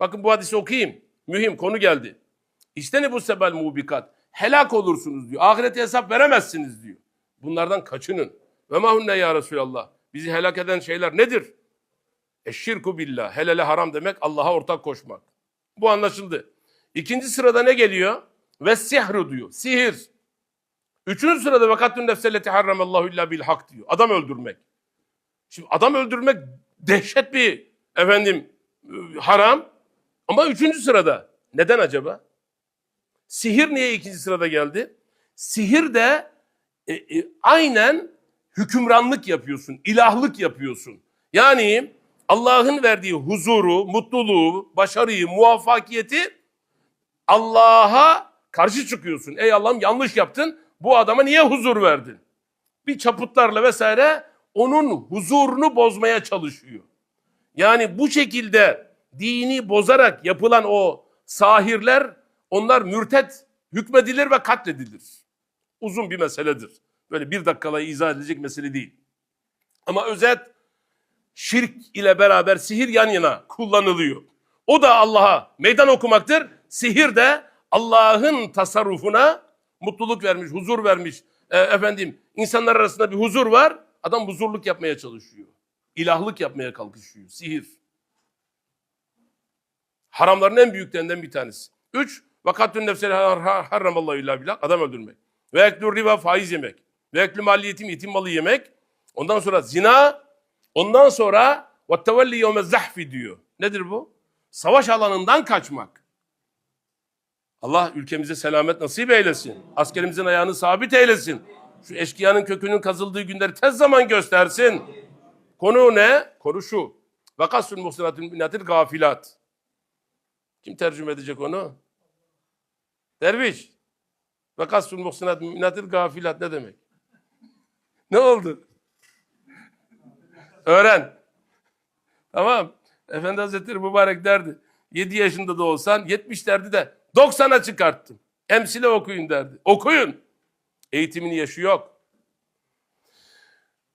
Bakın bu hadisi okuyayım. Mühim konu geldi. İşte ne bu sebel mubikat. Helak olursunuz diyor. Ahirete hesap veremezsiniz diyor. Bunlardan kaçının. Ve mahunne ya Resulallah. Bizi helak eden şeyler nedir? Eşşirku billah. Helale haram demek Allah'a ortak koşmak. Bu anlaşıldı. İkinci sırada ne geliyor? Ve sihru diyor. Sihir. Üçüncü sırada vakattun nefselleti harramallahu illa bil hak diyor. Adam öldürmek. Şimdi adam öldürmek dehşet bir efendim e, haram. Ama üçüncü sırada. Neden acaba? Sihir niye ikinci sırada geldi? Sihir de e, e, aynen hükümranlık yapıyorsun, ilahlık yapıyorsun. Yani Allah'ın verdiği huzuru, mutluluğu, başarıyı, muvaffakiyeti Allah'a karşı çıkıyorsun. Ey Allah'ım yanlış yaptın. Bu adama niye huzur verdin? Bir çaputlarla vesaire onun huzurunu bozmaya çalışıyor. Yani bu şekilde dini bozarak yapılan o sahirler onlar mürtet hükmedilir ve katledilir. Uzun bir meseledir. Böyle bir dakikala izah edilecek mesele değil. Ama özet şirk ile beraber sihir yan yana kullanılıyor. O da Allah'a meydan okumaktır. Sihir de Allah'ın tasarrufuna mutluluk vermiş, huzur vermiş. E, efendim insanlar arasında bir huzur var. Adam huzurluk yapmaya çalışıyor. İlahlık yapmaya kalkışıyor. Sihir. Haramların en büyüklerinden bir tanesi. Üç, vakattün nefsel harramallahu illa billah. Adam öldürmek. Ve eklü riba faiz yemek. Ve eklü mali yetim, yetim malı yemek. Ondan sonra zina. Ondan sonra ve tevelli yevme zahfi diyor. Nedir bu? Savaş alanından kaçmak. Allah ülkemize selamet nasip eylesin. Askerimizin ayağını sabit eylesin. Şu eşkıyanın kökünün kazıldığı günleri tez zaman göstersin. Konu ne? Konu şu. Vakasül muhsinatül minatil gafilat. Kim tercüme edecek onu? Derviş. Vakasül muhsinat minatil gafilat ne demek? Ne oldu? Öğren. Tamam. Efendi Hazretleri mübarek derdi. 7 yaşında da olsan 70 derdi de 90'a çıkarttım. Emsile okuyun derdi. Okuyun. Eğitimin yaşı yok.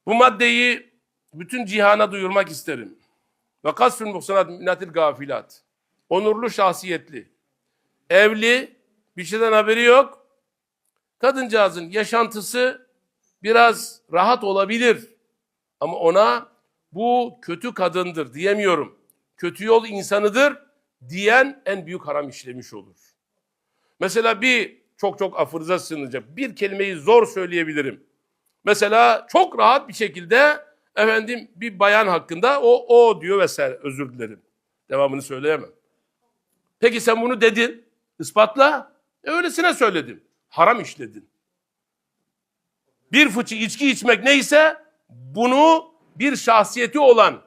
Bu maddeyi bütün cihana duyurmak isterim. Ve kasfül muhsanat minatil gafilat. Onurlu şahsiyetli. Evli, bir şeyden haberi yok. Kadıncağızın yaşantısı biraz rahat olabilir. Ama ona bu kötü kadındır diyemiyorum. Kötü yol insanıdır diyen en büyük haram işlemiş olur. Mesela bir çok çok affınıza sığınacak bir kelimeyi zor söyleyebilirim. Mesela çok rahat bir şekilde efendim bir bayan hakkında o o diyor vesaire özür dilerim. Devamını söyleyemem. Peki sen bunu dedin. ispatla. E öylesine söyledim. Haram işledin. Bir fıçı içki içmek neyse bunu bir şahsiyeti olan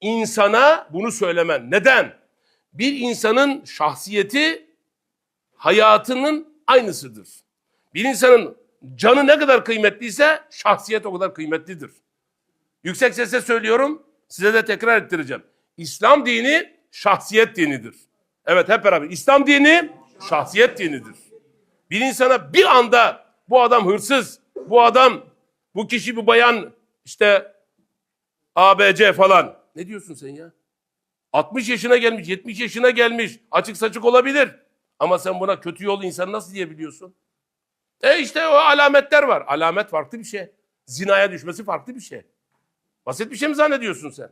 insana bunu söylemen. Neden? Bir insanın şahsiyeti hayatının aynısıdır. Bir insanın canı ne kadar kıymetliyse şahsiyet o kadar kıymetlidir. Yüksek sesle söylüyorum, size de tekrar ettireceğim. İslam dini şahsiyet dinidir. Evet hep beraber. İslam dini şahsiyet dinidir. Bir insana bir anda bu adam hırsız, bu adam, bu kişi bu bayan işte ABC falan. Ne diyorsun sen ya? 60 yaşına gelmiş, 70 yaşına gelmiş. Açık saçık olabilir. Ama sen buna kötü yol insan nasıl diyebiliyorsun? E işte o alametler var. Alamet farklı bir şey. Zinaya düşmesi farklı bir şey. Basit bir şey mi zannediyorsun sen?